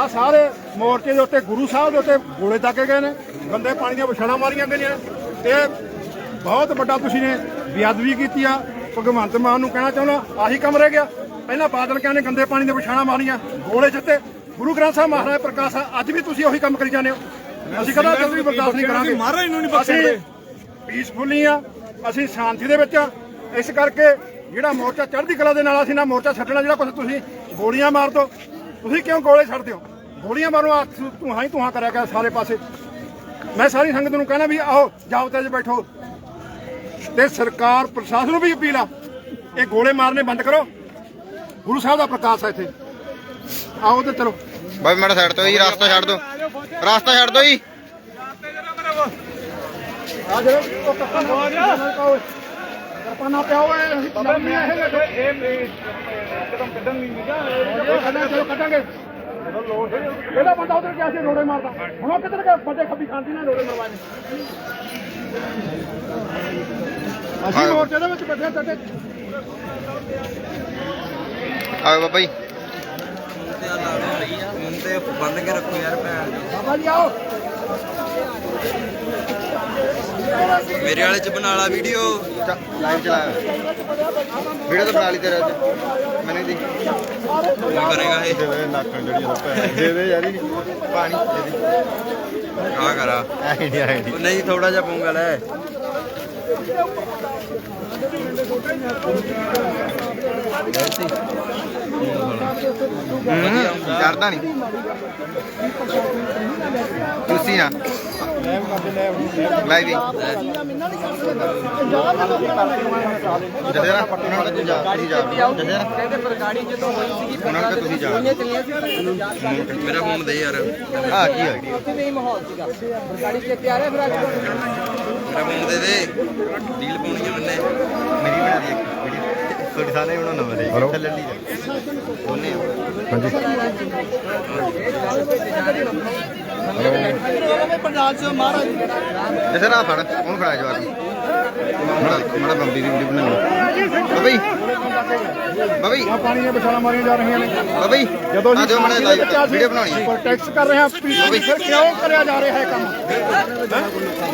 ਆ ਸਾਰੇ ਮੋਰਚੇ ਦੇ ਉੱਤੇ ਗੁਰੂ ਸਾਹਿਬ ਦੇ ਉੱਤੇ ਗੋਲੇ ਦਾਗੇ ਗਏ ਨੇ ਗੰਦੇ ਪਾਣੀ ਦੀਆਂ ਵਿਛਾੜਾਂ ਮਾਰੀਆਂ ਗਈਆਂ ਨੇ। ਇਹ ਬਹੁਤ ਵੱਡਾ ਤੁਸੀਂ ਨੇ ਬੇਅਦਬੀ ਕੀਤੀ ਆ। ਭਗਵੰਤ ਮਾਨ ਨੂੰ ਕਹਿਣਾ ਚਾਹੁੰਦਾ ਆਹੀ ਕੰਮ ਰਹਿ ਗਿਆ। ਪਹਿਲਾਂ ਬਾਦਲ ਕਹਿੰਦੇ ਗੰਦੇ ਪਾਣੀ ਦੀਆਂ ਵਿਛਾੜਾਂ ਮਾਰੀਆਂ ਗੋਲੇ ਛੱਤੇ ਗੁਰੂ ਗ੍ਰੰਥ ਸਾਹਿਬ ਮਹਾਰਾਜ ਪ੍ਰਕਾਸ਼ ਆ, ਅੱਜ ਵੀ ਤੁਸੀਂ ਉਹੀ ਕੰਮ ਕਰੀ ਜਾਂਦੇ ਹੋ। ਅਸੀਂ ਕਦਾ ਵੀ ਬਰਦਾਸ਼ਤ ਨਹੀਂ ਕਰਾਂਗੇ? ਮਹਾਰਾਜ ਨੂੰ ਨਹੀਂ ਅਸੀਂ ਬਖਸ਼ਦੇ ਪੀਸਫੁਲੀ ਆ ਅਸੀਂ ਸ਼ਾਂਤੀ ਦੇ ਵਿੱਚ ਆ। ਇਸ ਕਰਕੇ ਜਿਹੜਾ ਮੋਰਚਾ ਚੜ੍ਹਦੀ ਕਲਾ ਦੇ ਨਾਲ ਅਸੀਂ ਨਾ ਮੋਰਚਾ ਛੱਡਣਾ ਜਿਹੜਾ ਕੁਝ ਤੁਸੀਂ ਗੋਲੀਆਂ ਮਾਰ ਦੋ। ਤੁਸੀਂ ਕਿਉਂ ਗੋਲੇ ਛੱਡਦੇ ਹੋ? ਗੋਲੀਆਂ ਮਾਰੋ ਆ ਤੂੰ ਹਾਂ ਹੀ ਤੂੰ ਕਰਿਆ ਗਿਆ ਸਾਰੇ ਪਾਸੇ। ਮੈਂ ਸਾਰੀ ਸੰਗਤ ਨੂੰ ਕਹਿਣਾ ਵੀ ਆਓ ਜਾਓ ਤੇ ਬੈਠੋ। ਤੇ ਸਰਕਾਰ ਪ੍ਰਸ਼ਾਸਨ ਨੂੰ ਵੀ ਅਪੀਲ ਆ ਇਹ ਗੋਲੇ ਮਾਰਨੇ ਬੰਦ ਕਰੋ। ਗੁਰੂ ਸਾਹਿਬ ਦਾ ਪ੍ਰਕਾਸ਼ ਹੈ ਇੱਥੇ। ਆਓ ਤੇ ਚਲੋ। ਬਾਈ ਮਾੜਾ ਸਾਈਡ ਤੋਂ ਜੀ ਰਸਤਾ ਛੱਡ ਦੋ। ਰਸਤਾ ਛੱਡ ਦੋ ਜੀ। ਆ ਜਿਹੜੇ ਉਹ ਕੱਪਾ ਨਾ ਪਾਓ ਕੱਪਾ ਨਾ ਪਿਆ ਹੋਏ ਅਸੀਂ ਪੰਜਾਬੀ ਨਹੀਂ ਇਹ ਦੇਖੋ ਇੱਕਦਮ ਕੱਢਣ ਨਹੀਂ ਨਿਕਾ ਇਹ ਚਲੋ ਕੱਢਾਂਗੇ। ਕਿਹੜਾ ਬੰਦਾ ਉਧਰ ਗਿਆ ਸੀ ਰੋੜੇ ਮਾਰਦਾ। ਹੁਣ ਉਹ ਕਿੱਧਰ ਗਿਆ? ਬੰਦੇ ਖੱਬੀ ਖਾਂਦੀ ਨਾ ਰੋੜੇ ਮਰਵਾਏ। ਅਸੀਂ ਮੋਰਚੇ ਦੇ ਵਿੱਚ ਬੈਠੇ ਟੱਟੇ ਆਓ ਬਾਬਾ ਜੀ। ਤੇ ਬੰਦ ਕੇ ਰੱਖੋ ਯਾਰ ਭੈਣ। ਬਾਬਾ ਜੀ ਆਓ। ਮੇਰੇ ਵਾਲੇ ਚ ਬਣਾ ਲਾ ਵੀਡੀਓ। ਲਾਈਵ ਚਲਾਇਆ ਵੀਡੀਓ ਤਾਂ ਬਣਾ ਲਈ ਤੇਰੇ ਅੱਜ। ਮੈਨੂੰ ਦੀ ਕੀ ਕਰੇਗਾ ਇਹ। ਦੇ ਲੱਖਾਂ ਜਿਹੜੀ ਦੇ ਦੇ ਯਾਰੀ ਪਾਣੀ ਦੇ ਦੇ ਆ ਕਰਾ। ਆਈਡੀਆ ਆਈਡੀ ਉਹ ਨਹੀਂ ਥੋੜਾ ਜਿਹਾ ਪਊਂਗਾ ਲੈ ਕਰਦਾ ਨਹੀਂ। ਤੁਸੀਂ ਨਾ। ਲਾਈਵ ਹੀ ਜਦੇ ਨਾ ਉਹਨਾਂ ਨੂੰ ਤੁਸੀਂ ਜਾ। ਤੁਸੀਂ ਜਾ। ਜਦੇ ਨਾ ਕਹਿੰਦੇ ਪਰ ਗਾੜੀ ਜਦੋਂ ਹੋਈ ਸੀਗੀ ਉਹਨਾਂ ਨੂੰ ਤੁਸੀਂ ਜਾ। ਗੋਲੀਆਂ ਚੱਲੀਆਂ ਸੀ ਮੇਰਾ ਫੋਨ ਦੇ ਯਾਰ। ਆ ਕੀ ਹੋਇਆ? ਉੱਥੇ ਨਹੀਂ ਮਾਹੌਲ ਸੀਗਾ। ਪਰ ਗਾੜੀ ਚੱਕ ਕੇ ਆ ਰਿਹਾ ਫਿਰ ਅੱਜ ਮੇਰਾ ਫੋਨ ਦੇ ਦੇ। ਰੀਲ ਪਾਉਣੀ ਆ ਮੈਨੇ ਮੇਰੀ ਬਣਾ ਦੀ ਇੱਕ। ਵੀਡੀਓ ਤੁਹਾਡੇ ਸਾਰੇ ਬਣਾਉਣਾ ਮੈਂ ਹਲੋ ਲੈ ਲਈ ਜਾ ਦੋਨੇ ਪੰਜਾਬ ਚ ਮਹਾਰਾਜ ਜਦੇ ਨਾ ਫੜ ਉਹਨੂੰ ਫੜਾ ਜਵਾਰ ਮੜਾ ਮੜਾ ਬੰਬੀ ਦੀ ਵੀਡੀਓ ਬਣਾਉਣੀ ਬਾਬਈ ਬਾਬਈ ਆ ਪਾਣੀ ਦੀਆਂ ਵਿਛਾੜਾਂ ਮਾਰੀਆਂ ਜਾ ਰਹੀਆਂ ਨੇ ਬਾਬਈ ਜਦੋਂ ਆ ਅਸੀਂ ਵੀਡੀਓ ਬਣਾਉਣੀ। ਹੈ ਪ੍ਰੋਟੈਕਟ ਕਰ ਰਹੇ ਹਾਂ ਪੀਸਫੁਲੀ ਫਿਰ ਕਿਉਂ ਕਰਿਆ ਜਾ ਰਿਹਾ ਹੈ ਕੰਮ?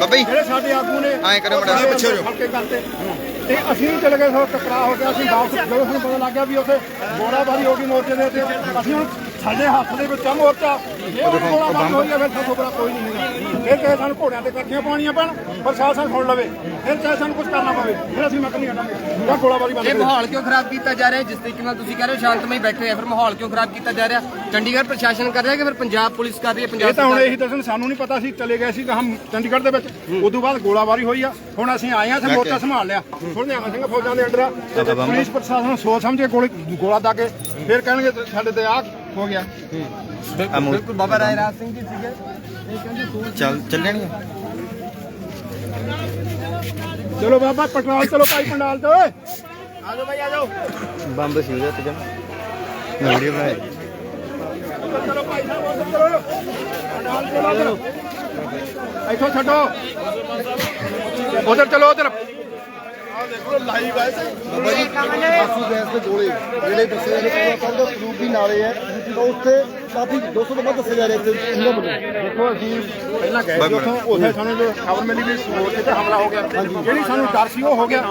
ਬਾਬਈ ਜਿਹੜੇ ਸਾਡੇ ਆਗੂ ਨੇ ਐਂ ਕਰੋ ਮਾੜਾ ਪਿੱਛੇ ਹੋ ਜਾਓ। ਹਲਕੇ ਕਰਤੇ ਤੇ ਅਸੀਂ ਵੀ ਚਲੇ ਗਏ ਸੋ ਟਕਰਾ ਹੋ ਗਿਆ, ਅਸੀਂ ਵਾਪਸ ਜਦੋਂ ਸਾਨੂੰ ਪਤਾ ਲੱਗ ਗਿਆ ਵੀ ਉੱਥੇ ਗੋਲਾਬਾਰੀ ਹੋ ਗਈ ਮੋਰਚੇ ਦੇ ਉੱਤੇ। ਅਸੀਂ ਹੁਣ ਸਾਡੇ ਹੱਥ ਦੇ ਵਿੱਚ ਆ ਮੋਰਚਾ। ਜੇ ਉਹ ਗੋਲਾਬਾਰੀ ਹੋਈ ਹੈ ਫਿਰ ਸਾਥੋਂ ਬੜਾ ਕੋਈ ਨਹੀਂ ਹੈਗਾ। ਫਿਰ ਚਾਹੇ ਸਾਨੂੰ ਘੋੜਿਆਂ ਤੇ ਇਕੱਠੀਆਂ ਪਾਉਣੀਆਂ ਪੈਣ ਪ੍ਰਸ਼ਾਸਨ ਸੁਣ ਲਵੇ। ਫਿਰ ਚਾਹੇ ਸਾਨੂੰ ਕੁਝ ਕਰਨਾ ਪਵੇ ਫਿਰ ਅਸੀਂ ਮੱਕ ਨਹੀਂ ਹਟਾਂਗੇ। ਜਾਂ ਗੋਲਾਬਾਰੀ ਬੰਦ ਇਹ ਮਾਹੌਲ ਕਿਉਂ ਖਰਾਬ ਕੀਤਾ ਜਾ ਰਿਹਾ? ਜਿਸ ਤਰੀਕੇ ਨਾਲ ਤੁਸੀਂ ਕਹਿ ਰਹੇ ਹੋ ਸ਼ਾਂਤਮਈ ਬੈਠੇ ਆ ਫਿਰ ਮਾਹੌਲ ਕਿਉਂ ਖਰਾਬ ਕੀਤਾ ਜਾ ਰਿਹਾ? ਚੰਡੀਗੜ੍ਹ ਪ੍ਰਸ਼ਾਸਨ ਕਰ ਰਿਹਾ ਕਿ ਫਿਰ ਪੰਜਾਬ ਪੁਲਿਸ ਕਰ ਰਹੀ ਹੈ ਇਹ ਪੰਜਾਬ ਤਾਂ ਹੁਣ? ਇਹੀ ਦੱਸਣ ਸਾਨੂੰ ਨਹੀਂ ਪਤਾ ਸੀ ਚਲੇ ਗਏ ਸੀ ਤਾਂ ਹਮ ਚੰਡੀਗੜ੍ਹ ਦੇ ਵਿੱਚ। ਉਦੋਂ ਬਾਅਦ ਗੋਲਾਬਾਰੀ ਹੋਈ ਆ ਹੁਣ ਅਸੀਂ ਆਏ ਆ ਤੇ ਮੋਰਚਾ ਸੰਭਾਲ ਲਿਆ। ਸੁਣ ਨਿਆਮਾ ਸਿੰਘ ਫੌਜਾਂ ਦੇ ਅੰਡਰ ਆ ਤੇ ਪੁਲਿਸ ਪ੍ਰਸ਼ਾਸਨ ਸੋਚ ਸਮਝ ਕੇ ਗੋਲੀ ਗੋਲਾ ਦਾਗੇ। ਫਿਰ ਕਹਿਣਗੇ ਸਾਡੇ ਤੇ ਆਹ ਹੋ ਗਿਆ। ਬਿਲਕੁਲ ਬਾਬਾ ਰਾਏ ਰਾਜ ਸਿੰਘ ਜੀ ਸੀਗੇ। ਚੱਲ ਚੱਲਣੀ ਚਲੋ ਬਾਬਾ ਪਟਵਾਲ ਚਲੋ ਭਾਈ ਪੰਡਾਲ ਤੋਂ ਓਏ। ਆਜੋ ਭਾਈ ਆਜੋ ਬੰਬ ਸੀ ਉਹਦੇ ਤੇ ਜਮ ਵੀਡੀਓ ਬਣਾਈ। ਚਲੋ ਭਾਈ ਸਾਹਿਬ ਉੱਧਰ ਚਲੋ ਪੰਡਾਲ ਚਲੋ ਉੱਧਰ ਇੱਥੋਂ ਛੱਡੋ। ਉਧਰ ਚਲੋ ਉਧਰ। ਬਾਬਾ ਜੀ। ਆਸੂ ਗੈਸ ਦੇ ਗੋਲੇ। ਜਿਹੜੇ ਦੱਸੇ ਜਾ ਰਹੇ ਆਪਾਂ ਦਾ ਪ੍ਰੂਫ ਵੀ ਨਾਲੇ ਹੈ। ਤਾਂ ਉੱਥੇ ਕਾਫੀ 200 ਤੋਂ ਵੱਧ ਦੱਸੇ ਜਾ ਰਹੇ ਤੇ ਇਹਨਾਂ ਵੱਲੋਂ ਦੇਖੋ ਅਸੀਂ ਪਹਿਲਾਂ ਗਏ ਸੀ ਉੱਥੋਂ ਉੱਥੇ ਸਾਨੂੰ ਜੋ ਖਬਰ ਮਿਲੀ ਵੀ ਮੋਰਚੇ ਤੇ ਹਮਲਾ ਹੋ ਗਿਆ। ਜਿਹੜੀ ਸਾਨੂੰ ਡਰ ਸੀ ਉਹ ਹੋ ਗਿਆ।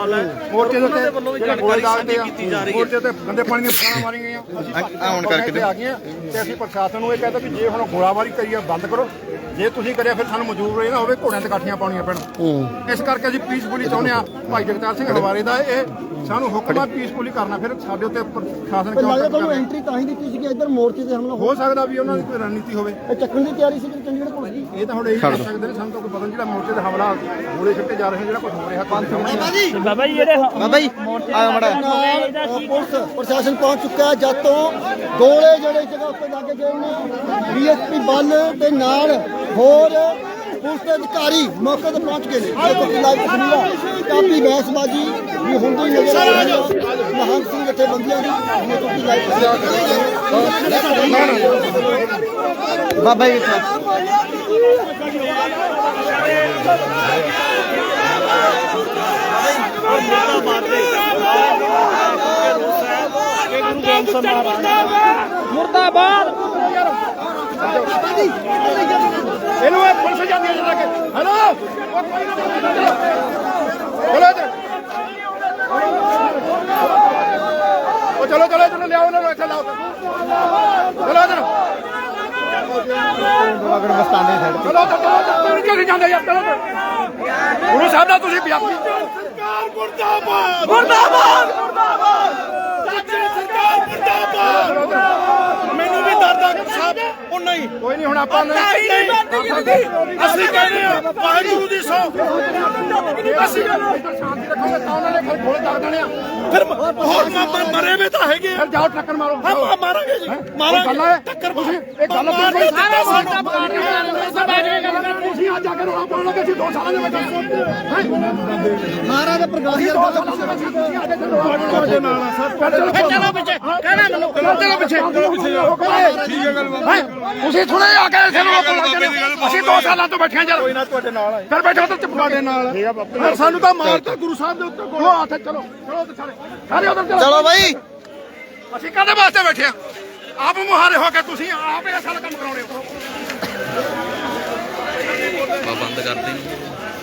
ਮੋਰਚੇ ਦੇ ਉੱਤੇ ਜਿਹੜਾ ਗੋਲੇ ਦਾਗਦੇ ਆ ਮੋਰਚੇ ਤੇ ਗੰਦੇ ਪਾਣੀ ਦੀਆਂ ਫਸਾਣਾ ਮਾਰੀਆਂ ਗਈਆਂ। ਅਸੀਂ ਭੱਜ ਆਹ ਹੁਣ ਕਰਕੇ ਕੇ ਆ ਗਏ ਆ ਤੇ ਅਸੀਂ ਪ੍ਰਸ਼ਾਸਨ ਨੂੰ ਇਹ ਕਹਿੰਦਾ ਵੀ ਜੇ ਹੁਣ ਗੋਲਾਬਾਰੀ ਕਰੀਏ ਬੰਦ ਕਰੋ। ਜੇ ਤੁਸੀਂ ਕਰਿਆ ਫਿਰ ਸਾਨੂੰ ਮਜਬੂਰ ਨਾ ਹੋਵੇ ਘੋੜਿਆਂ ਤੇ ਕਾਠੀਆਂ ਪਾਉਣੀਆਂ ਪੈਣ। ਇਸ ਕਰਕੇ ਅਸੀਂ ਪੀਸਫੁਲੀ ਚਾਹੁੰਦੇ ਆ ਭਾਈ ਜਗਤਾਰ ਸਿੰਘ ਹਵਾਰੇ ਦਾ ਇਹ ਸਾਨੂੰ ਹੁਕਮ ਆ ਪੀਸਫੁਲੀ ਕਰਨਾ। ਫਿਰ ਸਾਡੇ ਉੱਤੇ ਪ੍ਰਸ਼ਾਸਨ ਪਰ ਕਿਉਂ ਲੱਗਦਾ ਤੁਹਾਨੂੰ? ਐਂਟਰੀ ਤਾਂ ਹੀ ਦਿੱਤੀ ਸੀ ਕਿ ਇੱਧਰ ਮੋਰਚੇ ਤੇ ਹਮਲਾ ਹੋ ਸਕਦਾ ਵੀ ਉਹਨਾਂ ਦੀ ਕੋਈ ਰਣਨੀਤੀ ਹੋਵੇ। ਇਹ ਚੱਕਣ ਦੀ ਤਿਆਰੀ ਸੀ ਕਿ ਚੰਡੀਗੜ੍ਹ ਪੁਲਿਸ ਦੀ। ਇਹ ਤਾਂ ਹੁਣ ਇਹ ਦੱਸ ਸਕਦੇ ਨੇ ਸਾਨੂੰ ਤਾਂ ਕੋਈ ਪਤਾ ਨਹੀਂ ਜਿਹੜਾ ਮੋਰਚੇ ਤੇ ਹਮਲਾ ਗੋਲੇ ਛੱਟੇ ਜਾ ਰਹੇ ਜਿਹੜਾ ਕੁਝ ਹੋ ਰਿਹਾ। ਪੰਜ ਬਾਬਾ ਜੀ! ਆਇਆ ਮੜਾ ਨਾਲ ਅ, ਪੁਲਿਸ ਪ੍ਰਸ਼ਾਸਨ ਪਹੁੰਚ ਚੁੱਕਾ ਹੈ ਜਦ ਤੋਂ ਗੋਲੇ ਜਿਹੜੇ ਜਗ੍ਹਾ ਉੱਤੇ ਲੱਗੇ ਗਏ ਨੇ। ਡੀਐਸਪੀ ਬੱਲ ਤੇ ਨਾਲ ਹੋਰ ਪੁਲਿਸ ਦੇ ਅਧਿਕਾਰੀ ਮੌਕੇ ਤੇ ਪਹੁੰਚ ਗਏ ਨੇ। ਦੇਖੋ ਕਿ ਲਾਈਵ ਤਸਵੀਰਾਂ ਕਾਫੀ ਬਹਿਸਬਾਜ਼ੀ ਵੀ ਹੁੰਦੀ ਨਜ਼ਰ ਆ ਰਹੀ ਹੈ। ਮਹਾਨ ਸਿੰਘ ਜਥੇਬੰਦੀਆਂ ਦੀ ਦੇਖੋ ਕਿ ਲਾਈਵ ਤਸਵੀਰਾਂ ਬਾਬਾ ਜੀ ਮੁਰਦਾਬਾਦ। ਮਾਰਦੀ ਹੈ ਜਿਹੜਾ ਕਿ ਹੈਲੋ? ਉਹ ਕੋਈ ਨਾ ਚਲੋ ਚਲੋ ਚਲੋ ਚਲੋ ਲਿਆਓ ਉਹਨਾਂ ਨੂੰ ਇੱਥੇ ਲਾਓ। ਚਲੋ ਇੱਧਰ। ਅਗਰ ਮਸਤਾਨੇ ਸਾਈਡ ਚਲੋ ਚਲੋ ਚਲੋ ਜਾਂਦੇ ਯਾਰ ਚਲੋ ਗੁਰੂ ਸਾਹਿਬ ਦਾ ਤੁਸੀਂ ਪੰਜਾਬੀ ਸਰਕਾਰ ਮੁਰਦਾਬਾਦ ਮੁਰਦਾਬਾਦ ਮੁਰਦਾਬਾਦ ਸਰਕਾਰ ਮੁਰਦਾਬਾਦ ਮੈਨੂੰ ਵੀ ਦਰਦ ਸਾਹਿਬ ਉਹ ਨਹੀਂ। ਕੋਈ ਨਹੀਂ ਹੁਣ ਆਪਾਂ ਨਹੀਂ ਅਸੀਂ ਕਹਿੰਦੇ ਆ ਵਾਹਿਗੁਰੂ ਦੀ ਸੌ। ਅਸੀਂ ਸ਼ਾਂਤੀ ਰੱਖੋਗੇ ਤਾਂ ਉਹਨਾਂ ਨੇ ਫਿਰ ਗੋਲੇ ਦਾਗ ਦੇਣੇ ਆ। ਫਿਰ ਹੋਰ ਮਰੇ ਵੀ ਤਾਂ ਹੈਗੇ ਫਿਰ ਜਾਓ ਟੱਕਰ ਮਾਰੋ। ਹਾਂ ਮਾਰਾਂਗੇ ਜੀ। ਮਾਰਾਂਗੇ। ਟੱਕਰ ਤੁਸੀਂ ਇਹ ਗੱਲ ਬਿਲਕੁਲ ਸਾਰੇ ਸਾਡਾ ਤੁਸੀਂ ਅੱਜ ਆ ਕੇ ਰੋਣਾ ਪਾਉਣ ਲੱਗੇ ਸੀ ਦੋ ਸਾਲਾਂ ਦੇ ਵਿੱਚ ਮਹਾਰਾਜ ਦੇ ਪ੍ਰਗਾਸੀ ਚਲੋ ਪਿੱਛੇ। ਕਹਿਣਾ ਚਲੋ ਪਿੱਛੇ। ਠੀਕ ਹੈ ਗੱਲ ਤੁਸੀਂ ਥੋੜੇ ਆ ਕੇ ਇੱਥੇ ਨੂੰ ਰੋਕਣ ਲੱਗ ਅਸੀਂ ਦੋ ਸਾਲਾਂ ਤੋਂ ਬੈਠੇ ਹਾਂ ਯਾਰ ਕੋਈ ਨਾ ਤੁਹਾਡੇ ਨਾਲ ਫਿਰ ਬੈਠੋ ਤਾਂ ਚੁੱਪ ਤੁਹਾਡੇ ਨਾਲ ਠੀਕ ਆ ਬਾਪੂ ਸਾਨੂੰ ਤਾਂ ਮਾਰਤਾ ਗੁਰੂ ਸਾਹਿਬ ਦੇ ਉੱਤੇ ਕੋਲ ਹੱਥ ਚਲੋ ਚਲੋ ਸਾਰੇ। ਸਾਰੇ ਉਧਰ ਚਲੋ। ਚਲੋ ਬਾਈ। ਅਸੀਂ ਕਾਹਦੇ ਵਾਸਤੇ ਬੈਠੇ ਆ ਆਪ ਮੁਹਾਰੇ ਹੋ ਕੇ ਤੁਸੀਂ ਆਪ ਇਹ ਸਾਰਾ ਕੰਮ ਕਰਾਉਣੇ ਹੋ। ਬੰਦ ਕਰਦੇ ਨੇ